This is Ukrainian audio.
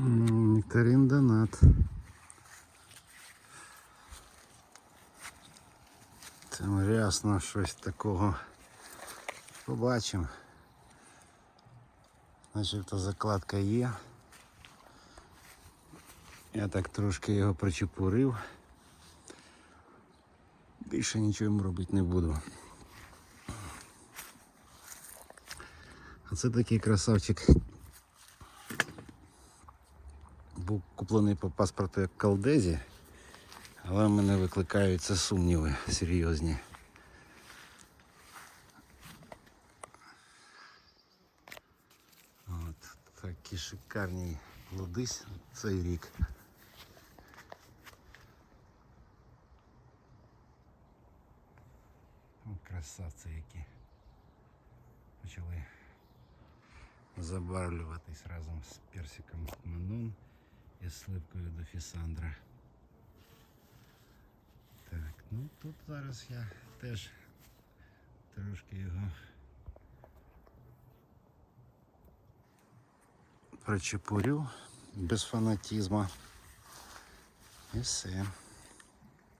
Нектарин донат. Ми рясно щось такого побачимо. Начебто закладка є. Я так трошки його причепурив. Більше нічого йому робити не буду. А це такий красавчик. Був куплений по паспорту як Калдезі, але мене викликають це сумніви серйозні. От такі шикарні плоди цей рік. Красавці які. Почали забарвлюватись разом з персиком Манон і сливкою до Фісандра. Так, ну тут зараз я теж трошки його причепурю без фанатізму. І все.